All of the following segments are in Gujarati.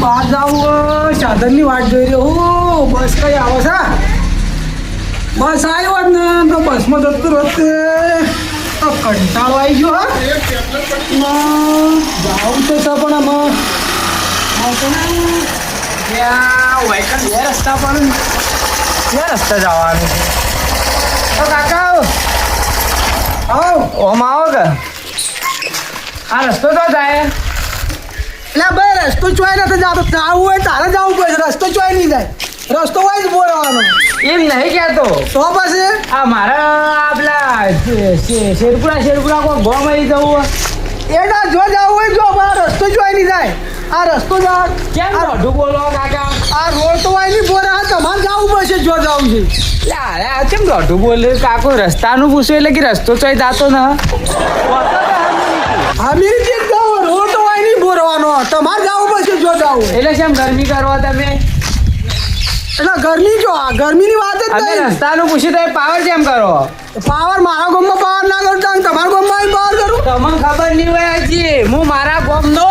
બહાર જાવું સાધનની વાટ જોઈ રહ્યો હું બસ કઈ આવે છે? બસ આવ્યો જ ને તો બસમાં જતું રસ્તે તો કંટાળો આવી ગયો હા. જાવું તો છે પણ આમાં. ત્યાં વાયકલ બે રસ્તા પણ બે રસ્તે જવાનું છે. કાકા આવો. ઓમ આવો કે? આ રસ્તો તો જાય. એટલે ભાઈ રસ્તો ચોય નથી જતો. જાવું હોય તારે જવું પડે. રસ્તો ચોય નહીં જાય. રસ્તો હોય જ બોલવાનો એમ નહીં કહેતો. તો પછી? આ મારા પેલા શેરપુરા શેરપુરા કોઈ ગોમ આવી જવું એના જો જવું હોય જો મારા રસ્તો ચોય નહીં જાય. આ રસ્તો જા કેમ દોઢું બોલો કાકા? આ રોડ તો હોય નહીં બોલે આ તમારે જવું પડશે જો જવું છે. અરે આ કેમ દોઢું બોલે? કાકો રસ્તાનું પૂછ્યું એટલે કે રસ્તો ચોય જાતો ન. અમે જે જાઓ રોડ તો બોલવાનો તમારે જવું પડશે જો જવું એટલે કેમ ગરમી કરવા તમે? એટલે ગરમી જો આ ગરમીની વાત જ નહીં. રસ્તાનું પૂછ્યું તો પાવર કેમ કરો? પાવર મારા ગામમાં પાવર ના કરતા તમારા ગામમાં પાવર કરું? તમને ખબર નહીં હોય હજી. હું મારા ગામનો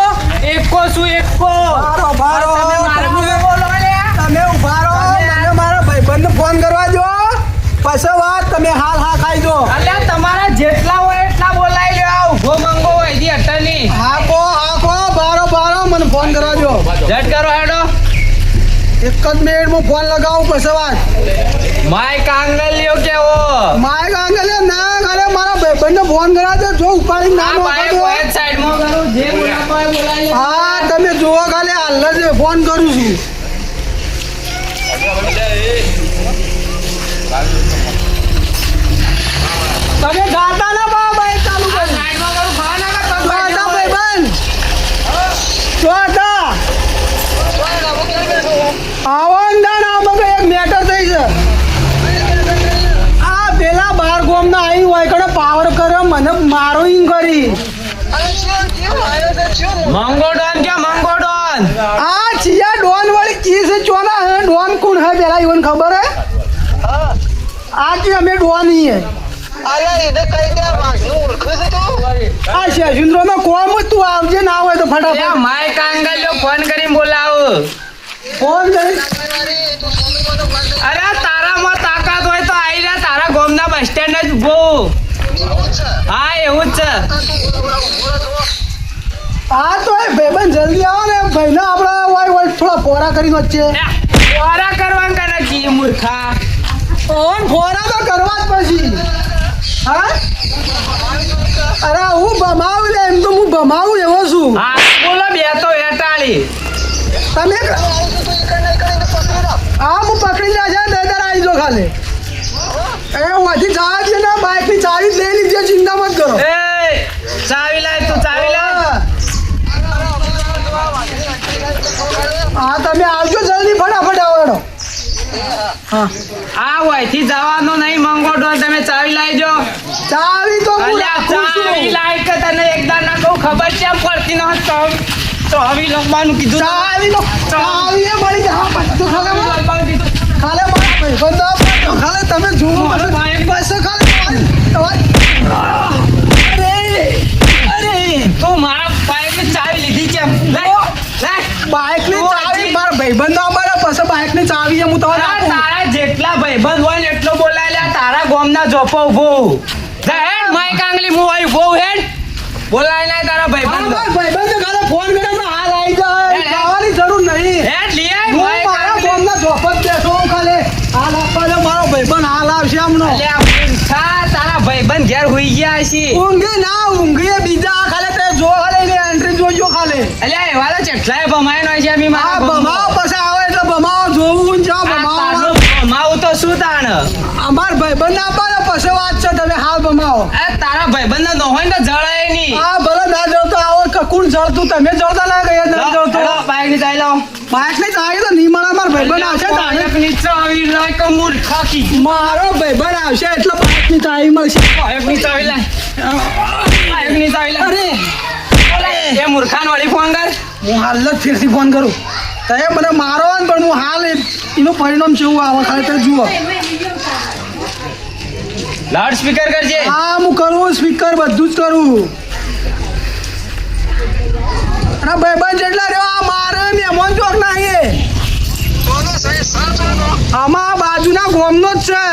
એકો છું એકો. મારો મારો. તમે ઊભા રહો. મારા ભાઈબંધને ફોન કરવા જો પછી વાત તમે હાલ હા ખાઈ દો અલ્યા તમારા જેટલા હોય એટલા બોલાઈ લ્યો આ ઊભો મંગો હોય જી અટની હાકો હાકો બારો બારો મને ફોન કરવા જો જટ કરો હેડો. એક જ મિનિટમાં ફોન લગાવું પછી વાત. માય કાંગલિયો કેવો. માય કાંગલે ના કરે મારા ભાઈબંધને ફોન કરા દો જો ઉપાડી ના આ ભાઈ મોકલજો. સાઈડમાં કરું જે બોલાતો હોય બોલાઈ હા તમે જુઓ ખાલી હાલ જ ફોન કરું છું. તમે ગાતા ના બા ભાઈ ચાલુ આ કરી સાઈડમાં કરું ખાવા ના કર, જો પગ હતા ભાઈ ભાઈબંધ જો હતા આવો આ એક મેટર થઈ છે? આ પેલા બાર ગોમ ના આવી હોય કડે પાવર કર્યો મને મારો ઈંગ કરી. મંગો ડોન કે મંગો ડોન આ ચિયા ડોન વાળી કી છે ચોના હે ડોન કોણ હે પેલા ઈવન ખબર હે? આ કે અમે ડોન હી હે આ શેષુન્દ્રમાં કોમ તું આવજે ના હોય તો ફટાફટ. માય કાંગલિયો ફોન કરીને બોલાવ. ફોન કરી. ગોમના બસ સ્ટેન્ડ જ ઊભો. હા એવું જ છે. હા તો એ ભાઈબંધ જલ્દી આવો ને. ભાઈના આપણે હોય હોય થોડા ફોરા કરી વચ્ચે ફોરા કરવા કે નથી મૂર્ખા. ઓન ફોરા તો કરવા જ પછી. હા? અરે હું ભમાવું લે એમ તો હું ભમાવું એવો છું. હા બોલો બે તો એટાળી તમે હા હું પકડી જાય છે નજર આવી જો ખાલી. એ વાથી જવા દે ને બાઇકની ચાવી લઈ લીધી ચિંતા મત કરો. એ ચાવી લાય તું ચાવી લાય. હા. તમે આવજો જલ્દી ફટાફટ આવડો હા. આ વયથી જવાનો નહીં મંગો ડોલ તમે ચાવી લાવજો ચાવી તો ચાવી લાય કે તને એકદા ના કહું ખબર છે પડતી ન તો ચાવી લખવાનું કીધું ચાવી ચાવી એ મળી જ હા બધું જોપો ઊભો હેડ માય કાંગલી હું આવી ઊભો હેડ. બોલાય લે તારા ભાઈ બંધ. ભાઈ બંધ કાલે ફોન કરે તો હાલ આવી જાય હે. જરૂર નહીં. હેડ લઈ હું મારા ફોન ના બેઠો હું ખાલે. હાલ આપવા મારો ભાઈબંધ હાલ આવશે મૂર્ખા, તારા ભાઈબંધ ઘેર હોઈ ગયા છે ઊંઘી ના ઊંઘી બીજા ખાલે તે જો ખાલે ને એન્ટ્રી જોજો ખાલે. અલ્યા એવા તો ચટલાય ભમાય નો છે મી મારા. ભમાવો પછી આવે એટલે બમાઓ જોવું જા ભમાવું તો શું તાણ? અમાર ભાઈબંધ આપવાનો પછી વાત છે તમે હાલ બમાવો એ તારા ભાઈબંધ નો હોય ને જળાય નહીં. આ ભલે ના જળતો આવો કકુણ કોણ જળતું? તમે જળતા ના ગયા ના જળતો. બાઈકની લાવો. બાઇકની ચાવી તો નહીં મળે મારો ભાઈબંધ આવશે તારે બાઈક આવી લાય કે મૂર્ખાકી. મારો ભાઈબંધ આવશે એટલે બાઈકની ચાવી મળશે. બાઈકની ચાવી લાય. બાઈકની ચાવી લાય. અરે એ મૂર્ખાન વાળી ફોન કર. હું હાલ જ ફેરથી ફોન કરું. તમે મને મારો ને પણ હું હાલ એનું પરિણામ જેવું આવે? ખાલી તમે જુઓ. લાઉડ સ્પીકર કરજે. હા હું કરું સ્પીકર બધું જ કરું. અરે ભાઈબંધ જેટલા રહ્યો આ મારે મહેમાન ચોક ના એ. આમાં બાજુના ગોમનો જ છે.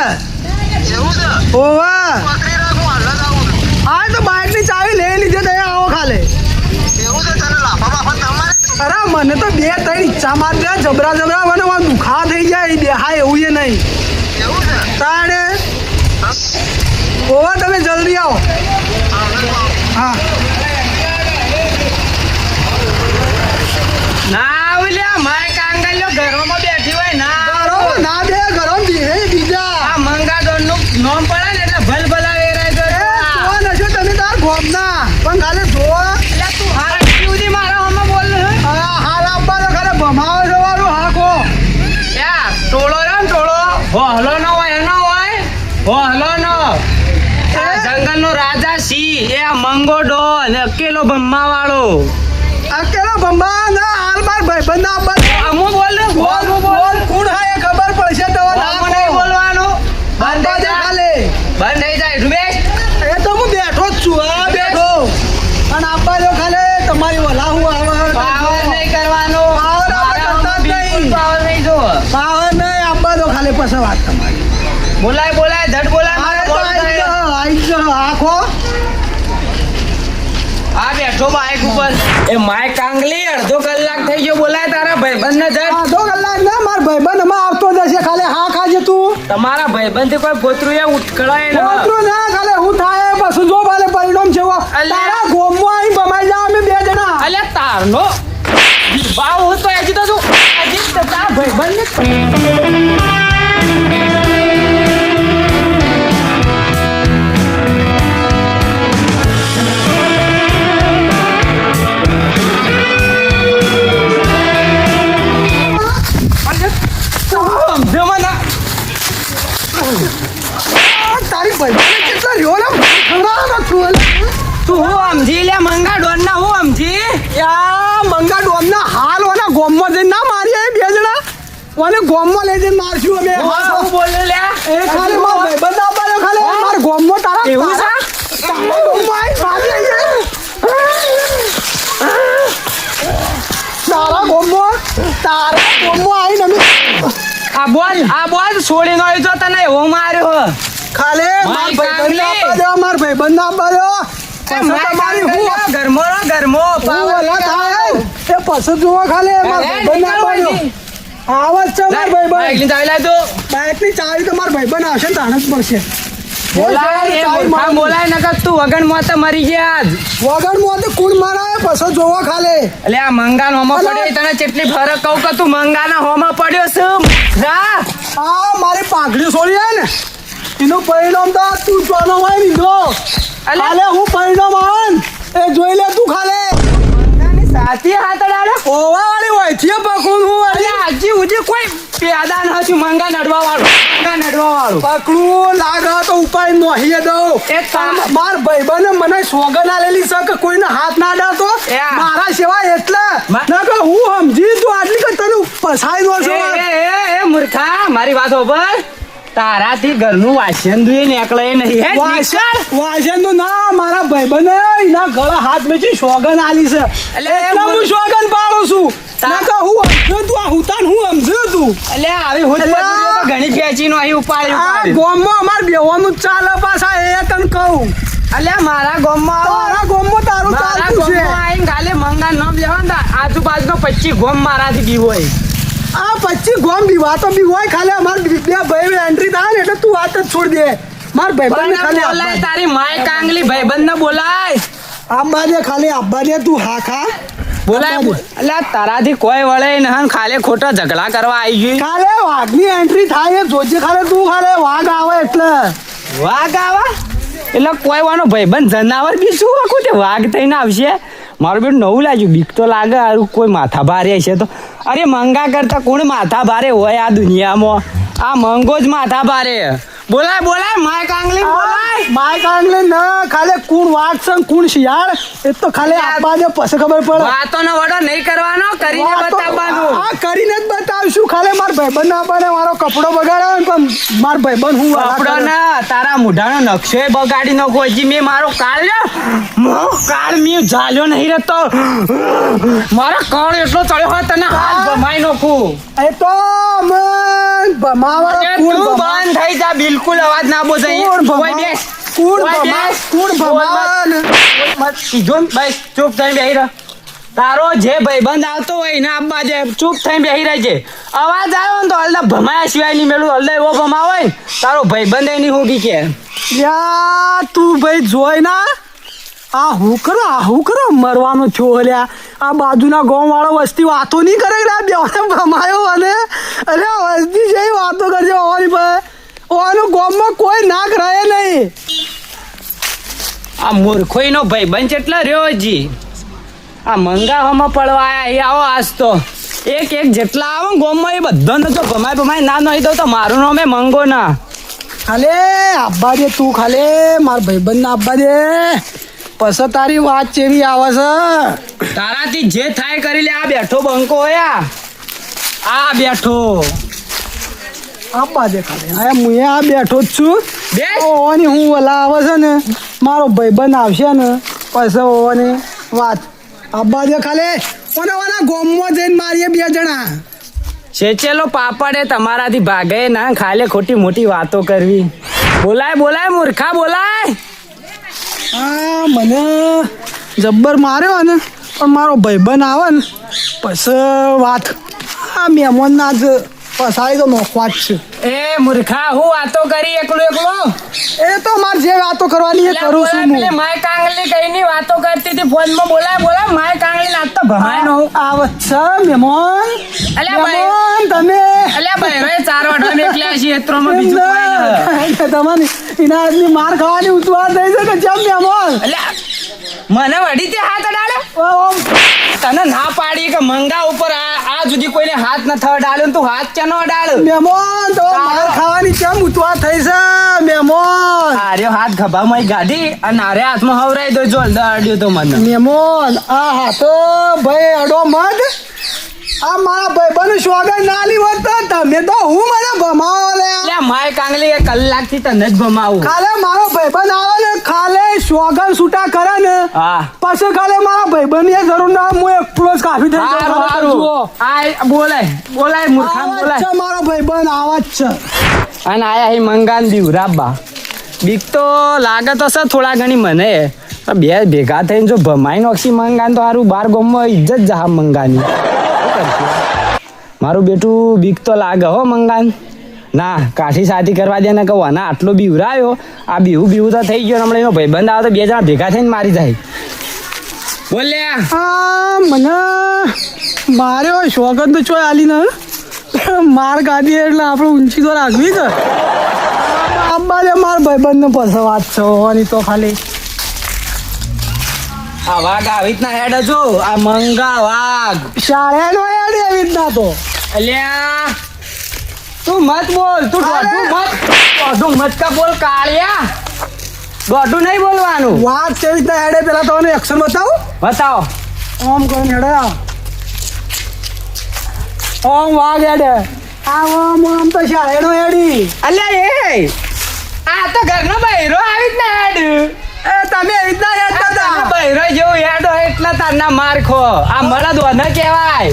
ઓવા હા તો બાઇકની ચાવી લઈ લીધી તો અહીંયા આવો ખાલે અરે મને તો બે ત્રણ ઈચ્છા માત્ર જબરા જબરા મને દુખા થઈ જાય બે હા એવું એ નહીં. તાણે? ઓવા, તમે જલ્દી આવો. હા. ના અકેલો બંબા ના હાલ માર ભાઈબંધ ના આપવા અમુ બોલ. બોલ બોલ કોણ હા એ ખબર પડશે તો બોલ નહીં બોલવાનો. બંધ થઈ જાય ખાલી. બંધ થઈ જાય રૂમેશ એ તો હું બેઠો જ છું. હા બેઠો. અને આપવા જો ખાલે. તમારી વલા હું આવે પાવર નહીં કરવાનો. પાવર જ નહીં. જો પાવર નહીં આપવા દો ખાલી પછી વાત તમારી. બોલાય બોલાય ઝટ બોલાય મારે આઈ જાઓ, આખો આ બેઠો ઉપર એ માય કાંગલી અડધો કલાક થઈ ગયો બોલાય તારા ભાઈબંધ ને ઝટ અડધો કલાક ના માર ભાઈબંધ અમાર આવતો જશે ખાલી હા ખાજે તું. તમારા ભાઈબંધથી કોઈ પોતરું એ ઉઠકળાય ને પોતરું ના ખાલી હું થાય પછી જો ભાલે પરિણામ છે. તારા ગોમમાં આવીને બમાઈ જાઓ અમે બે જણા. અલ્યા તારનો ભાવ હું તો હજી તો તું હજી તારા ભાઈબંધ ને તું હું સમજી લે મંગા ડોન ના હું સમજી યા મંગા હાલ ઓના ગોમમાં જઈને ના મારીએ એ બે જણા. ઓને ગોમમાં લઈ જઈને મારશું અમે. હું બોલે લે. એ ખાલી માર ભાઈબંધ ના પાડ્યો ખાલી. માર ગોમમાં તારા એવું છે? તારા આવીને મારી. તારા તારા આ બોલ આ બોલ છોડી નો જો તને એવો માર્યો. ખાલી માર ભાઈ ભાઈબંધ આપવા. પાડ્યો માર ભાઈબંધ આપવા હું ગરમો રો ગરમો એ જુઓ ખાલી અરે, ભાઈબંધ ના નીકળો પાડ્યો અહીંથી. આવાજ છે માર ભાઈબંધ ચાવી લાય તું. બાઇકની ચાવી તો માર ભાઈબંધ આવશે ને જ પડશે. બોલાય એ ચાવી મૂર્ખા મારું. બોલાય નકર તું વગન મોતે મરી ગયા જ. વગર મોતે કુણ મારાય પછી જોવો ખાલી. એટલે આ મંગાન હોમાં અલા. પડ્યો તને કેટલી ફરક કહું કે તું મંગાના હોમાં પડ્યો છે જા આ મારી પાઘડી છોડી ને એનું પરિણામ તો હોય. ખાલે હું પરિણામ આવે ને એ જોઈ લે તું ખાલે. સાથી હાથ ઓવા વાળી હોય છે પકડું હું અરે હજી સુધી કોઈ પેદા નથી મંગા નડવા વાળું મંગા નડવા વાળું પકડું લાગે તો ઉપાય નોહીએ દઉં. એક કામ માર ભાઈબંધે મને સોગન આલેલી છે કે કોઈને હાથ ના ડાતો. મારા સેવા એટલે? ના કે હું સમજી તું આટલી કે તને ફસાઈ દો છો. એ મૂર્ખા મારી વાત હોભળ. તારાથી ઘરનું વાસણ ધોઈ નીકળે નહીં. હે નીકળ. વાસણ તો ના મારા ભાઈબંધે એના ગળા હાથ મેચી સોગન આલી છે. એટલે હું સોગન પાડું છું. તા- ના કે હું સમજ્યો તું આ હુતાન હું સમજ્યો તું. એટલે આવી હું ઘણી ખેંચી નો અહીં ઉપાડી આ ગોમમાં અમાર બેવાનું ચાલે પાછા એ તને કહું. અલ્યા મારા ગામમાં આવો. ગોમમાં તારું મારા ચાલતું છે. ગામમાં આવીને ગાલે મંગા નામ લેવા ને આજુબાજુનો પચીસ ગોમ મારાથી બી હોય. આ પચીસ ગોમ બી વાતો બી હોય ખાલી અમાર બે ભાઈ એન્ટ્રી થાય ને એટલે તું વાત જ છોડ દે. માર ભાઈબંધને ખાલી બોલાય તારી માય કાંગલી ભાઈબંધ ને બોલાય. આંબા દે ખાલી આંબા તું હા ખા. બોલાય એટલે તારાથી કોઈ વળે નહીં ખાલી ખોટા ઝઘડા કરવા આવી ગઈ. ખાલે વાઘની એન્ટ્રી થાય જોજે ખાલે તું ખાલે વાઘ આવે એટલે. વાઘ આવે? એટલે કોઈ વાનો ભાઈબંધ જનાવર બી શું આખું તે વાઘ થઈને આવશે? મારું બેન નવું લાગ્યું બીક તો લાગે કોઈ માથા ભારે છે તો. અરે મંગા કરતા કોણ માથા ભારે હોય આ દુનિયામાં? આ મંગો જ માથા ભારે. બોલાય બોલાય માય કાંગલી બોલાય. માય કાંગલી ન ખાલે કુણ વાત છે કુણ શિયાળ? એ તો ખાલી આપવા દે પછી ખબર પડે. વાતોનો વડો નહીં કરવાનો કરીને વાતો- બતાવવાનું. આ કરીને જ બતાવશું. ખાલે માર ભાઈબંધ આપવાને મારો કપડો બગાડ્યો ને પણ માર ભાઈબંધ હું કપડો ના તારા મુઢાનો નકશો બગાડી નાખો. હજી મેં મારો કાળ મો કાળ મેં ઝાલ્યો નહીં રહેતો. મારો કાળ એટલો ચડ્યો હોય તને હાલ ભમાઈ નાખું. એ તો મન ભમાવાળો કુણ બંધ થઈ જા બિલકુલ અવાજ ના બોલ કુણ ઓય બેસ. કોણ ઓય ભમા- ભમાવાન? મત. સીધો બસ ચૂપ થઈ બેહી રહ. તારો જે ભાઈબંધ આવતો હોય ને આપવા જે ચૂપ થઈ બેહી રહેજે. અવાજ આવ્યો ને તો હલદા ભમાયા સિવાય નહીં મેળું હલદા એવો ભમાવો ને તારો ભાઈબંધ એની હું કે. યા તું ભાઈ જોઈ ના? આ હું કરો? આ હું કરો? મરવાનો છો અલ્યા. આ બાજુના ગામ વાળો વસ્તી વાતો નહીં કરે કે આ બેવાને ભમાયો અને અરે વસ્તી છે વાતો કરજે ઓની ભાઈ ઓનું ગામમાં કોઈ નાક રહે નહીં. આ મૂર્ખોઈનો ભાઈબંધ એટલા રહ્યો હજી? આ મંગાવામાં પડવા આયા એ આવો આજ તો. એક એક જેટલા આવો ગોમમાં એ બધાને તો ભમાય ભમાય ના નહીં દઉં તો મારું નામે મંગો ના ખાલે આબ્બા દે તું ખાલે મારા ભાઈબંધ આબ્બા દે પછી તારી વાત ચેવી આવે છે? તારાથી જે થાય કરી લે આ બેઠો બંકો હોયા આ. બેઠો. આપા દે ખાલી. હા આ બેઠો જ છું. બે? ઓની હું વલા આવે છે ને મારો ભાઈબંધ આવશે ને પછી ઓની વાત. આબા દે ખાલે. ઓને ઓના ગોમમાં જઈને મારીએ બે જણા. છેચેલો પાપડ તમારાથી ભાગે ના ખાલે ખોટી મોટી વાતો કરવી. બોલાય બોલાય મૂર્ખા બોલાય. મને જબ્બર માર્યો ને પણ મારો ભાઈબંધ આવે ને પછી વાત. આ મહેમાનના જ પસાડી તો જ છે. એ મૂર્ખા હું વાતો કરી એકલો એકલો એ તો મારે જે વાતો કરવાની એ કરું છું હું. માય કાંગલી કઈની વાતો કરતી હતી ફોનમાં બોલાય બોલાય માય કાંગલી ના તો ભમાય નો આવત છે મેમોન. અલ્યા ભાઈ. તમે. અલ્યા ભાઈ રે ચાર વાઢા મેકલ્યા છે એત્રોમાં બીજું કોઈ. તમારી ઇના આદમી માર ખાવાની ઉતવાર થઈ છે કે જમ મેમોન. અલ્યા મને વડી તે હાથ ઓમ, તને ના પાડી કે મંગા ઉપર આ આ સુધી કોઈને હાથ ન થવા ડાળ્યો તું હાથ ચાનો ડાળ? મહેમાન તો માર ખાવાની કેમ ઉતવા થઈ છે મહેમાન આર્યો હાથ ગભામાં ગાડી અને આરે હાથમાં હવરાઈ દો જો અડાડ્યો તો મને. મહેમાન આ હાથો ભાઈ અડો મત આ મારા ભાઈબંધ સ્વાગત ના લી તો તમે તો હું મને ભમાવો લે માય કાંગલી એ કલાકથી તને જ ભમાવું. કાલે મારો ભાઈબંધ આવે ને ખાલે સ્વાગત છૂટા કરે ને હા. પછી ખાલે મારા ભાઈબંધ એ જરૂર ના હું એકલો જ કાફી થઈ આ બોલાય બોલાય મૂર્ખા બોલાય. મારો ભાઈબંધ આવા જ છે. અને આયા હી મંગાન દીવ રાબા બીક તો લાગે તો છે થોડા ઘણી મને. બે ભેગા થઈને જો ભમાઈ નોક્ષી મંગાન તો સારું બાર ગોમમાં ઇજ્જત જા મંગાની મારું બેટું બીક તો લાગે હો મંગાન. ના કાઠી સાથી કરવા દે ને કહું ના આટલો બીવરાયો? આ બીવું બીવું તો થઈ ગયો હમણાં એનો ભાઈબંધ આવે તો બે જણા ભેગા થઈને મારી જાય. બોલ્યા. આ મને મારે હોય સ્વાગત તો ચોય આલી ને માર ગાડી એટલે આપણે ઊંચી તો રાખવી છે. આંબા દે માર ભાઈબંધ ને પછી વાત છે હોવાની તો ખાલી. આ વાઘ આવી રીતના હેડ જો આ મંગા વાઘ. શાળે નો યાર એવી રીતના તો. અલ્યા. તું મત બોલ તું દોઢું મત દોઢું મત કા બોલ કાળિયા? દોઢું નહીં બોલવાનું. વાત કેવી રીતે હેડે? પેલા તો એક્શન બતાવું. બતાવો. ઓમ કરીને હેડે. ઓમ વાગ હેડે. આ ઓમ ઓમ તો શાળે નો હેડી. અલ્યા એ આ તો ઘરનો બૈરો આવી રીતના હેડ. એ તમે એવી રીતના હેડતા હતા. બૈરો જેવું હેડો એટલે તારના માર ખો. આ મરદ વને કહેવાય.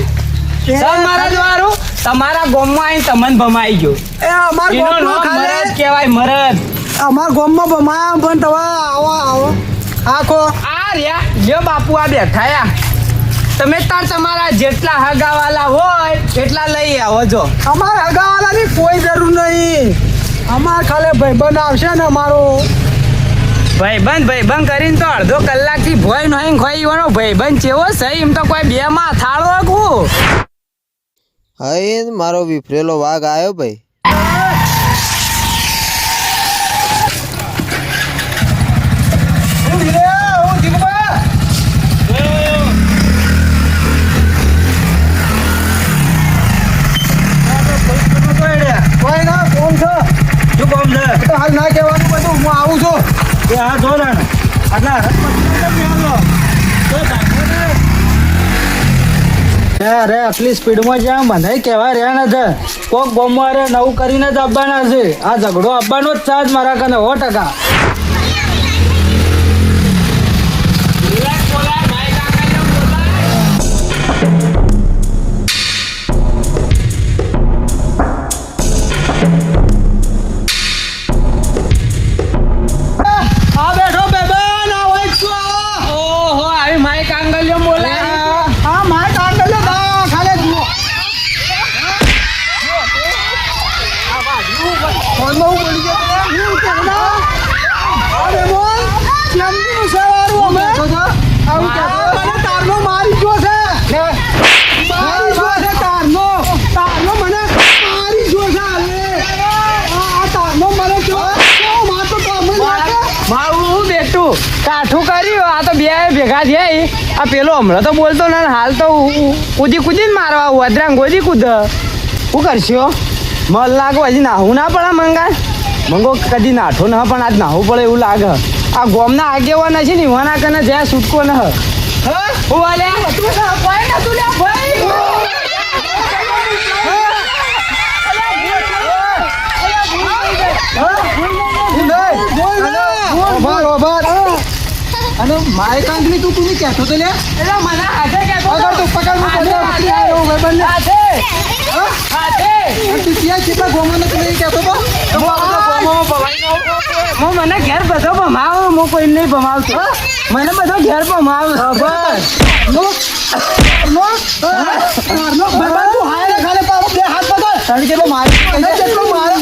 સમ મરદ વાળું તમારા ગોમમાં આવીને તમને ભમાઈ ગયો. એ અમાર ગામમાં મરદ કહેવાય મરદ. અમાર ગામમાં ભમાયા પણ તમે આવો આવો. આખો આ રહ્યા લ્યો બાપુ આ બેઠા યા તમે તાર તમારા જેટલા હગાવાલા હોય એટલા લઈ આવો જો. અમારે હગાવાલાની કોઈ જરૂર નહીં. અમાર ખાલી ભાઈબંધ આવશે ને અમારો. ભાઈબંધ ભાઈબંધ કરીને તો અડધો કલાકથી ભોય નહીં ખોઈ વાનો ભાઈબંધ ચેવો સહી એમ તો કોઈ બે માં થાળો કું હા મારો વિફરેલો વાઘ આવ્યો ભાઈ. અરે, આટલી સ્પીડમાં જ્યાં મને કહેવા રહ્યા નથી કોક બોમ્બવારે નવું કરીને જ આપવાના છે. આ ઝઘડો આપવાનો જ છે મારા કને સો ટકા. કાઠું કર્યું. આ તો બે ભેગા થયા આ પેલો હમણાં તો બોલતો ને હાલ તો કૂદી કૂદીને મારવા વદરાંગ ગોદી કૂદ. શું કરશો? મન લાગો હજી નાહવું ના પડે મંગા મંગો કદી નાઠો ન પણ આજ નાહવું પડે એવું લાગે. આ ગોમના આગેવાન છે ને વાના કને જ્યાં છૂટકો ન હ? હું તું કોઈ ના લે ભાઈ! બોલ ના. ઓભાર ઓભાર અને માય કાંગલી તું તું કહેતો તો લે. એટલે મને હાથે કહેતો પકડ તું પકડ હાથે, પકડ હાથે. આયો ભાઈબંધને. હાથે હાથે તું ત્યાં કેટલા ગોમાને તું નહીં કહેતો તો? તો મારો તો ગોમો હું મને ઘેર બધો ભમાવો હું કોઈ નહીં ભમાવતો. મને બધો ઘેર ભમાવો. બસ નો નો નો બાબા તું હાય ખાલે બે હાથ પકડ. તને કેટલો મારી મને તારનો મને?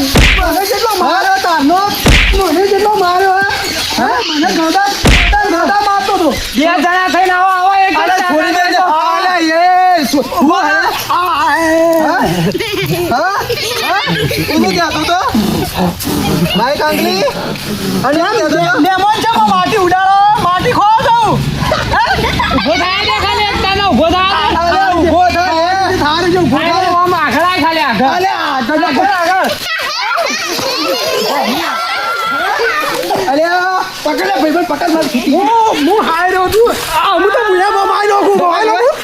મને ગળદા ગળદા ગળદા મારતો તો બે જણા થઈને આવો આવો એક અરે છોડી દે હોય એ હું આ? હા? હા? તું તો? માય કાંગલી અને મહેમાન છે માટી ઉડાડો. માટી ખો દઉં ઊભો થાય ને ખાલી એક દાનો ઊભો થાય. અરે થાય. થારે જો ખાલી આમ આઘડાય ખાલી આઘડ. અલે આગળ આગળ આગળ અલે પકડ લે ભાઈ પકડ માર ખીચી હું હું હાય રહ્યો છું. આ હું તો મુયા બમાઈ નાખું બમાઈ નાખું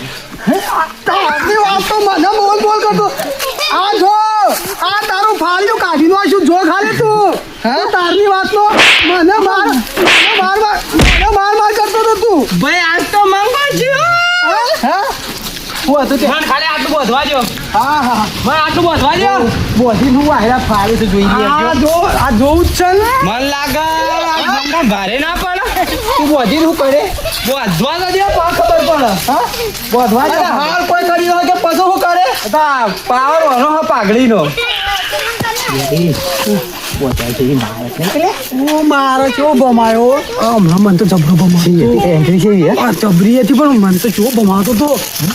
તારની વાત તો મને બોલ બોલ કરતો. આ જો આ તારું ફાળ્યું કાઢી નાખ્યું જો ખાલી તું તારની વાત તો મને માર માર મને માર માર કરતો તો તું ભાઈ આજ તો મંગો છું હા હું હતું તે ખાલી આટલું બોધવા દો હા હા મને આટલું બોધવા દો બોધી હું આયરા ફાવે તો જોઈ લે. આ જો આ જોઉં જ છે ને? મન લાગે આ ભારે ના પડે. તું બોધી હું કરે બોધવા તો દે પા ખબર પડે. હા? બોધવા અરે હાલ કોઈ કરી હોય કે પછી હું કરે? તા પાવર ઓનો હ પાઘડીનો. હું મારો ચો બમાયો મને તો જબરો આ જબરી હતી પણ મન તો કેવો બમાવતો તો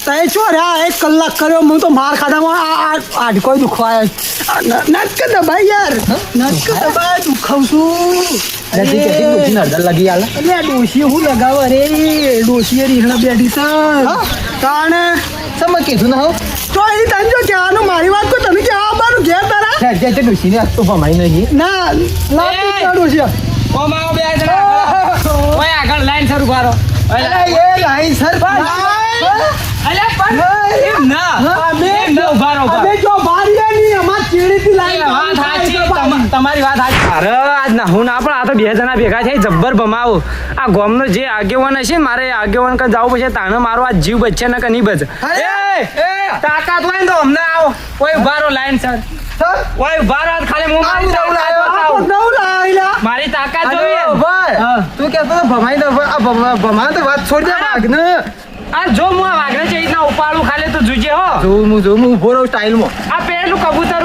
તય છો રે આ એક કલાક કર્યો હું તો માર ખાધામાં આ આ દુખવાય નટક દબાઈ યાર નટક દબાઈ દુખાવ છું લગી આલે એટલે ડોશીએ લગાવ અરે ડોશીએ રીહણા બેઠી છે તાણે સમજ કીધું ના તો એ તને જો કહેવાનું, મારી વાત કોઈ જે ભમાઈ નહીં. ના લાવ એ! ડોશી ઓ બે જણા ઓય આગળ લાઈન શરૂ કરો. અરે એ લાઈ સર અલ્યા પણ એમ ના. એમ ના ઊભા રહો, અમે જો બારીએ ની અમાર ચીડીથી લાઈન વાત સાચી, તમારી વાત સાચી. અરે આજ ના હું ના પણ આ તો બે જણા ભેગા થઈ જબ્બર ભમાવો. આ ગોમનો જે આગેવાન હશે ને મારે આગેવાન કન જવું પડશે તાણે મારો આ જીવ બચશે ને કે નહીં બચે એ એ! તાકાત હોય ને તો અમને આવો. કોઈ ઉભારો લાઈન સર ઓય ઊભા રહો ખાલી હું મારી તાકાત. નવ લાઈલા મારી તાકાત જોઈએ. ને. ભાઈ. તું કહેતો તો ભમાઈ દો આ ભમા ભમા તો વાત છોડ દે વાઘને. આ જો હું આ વાઘને છે રીતના ઉપાડું ખાલી તો જોજે હો. જોઉં હું જોઉં હું ઊભો રહું સ્ટાઇલમાં આ પેલું કબૂતર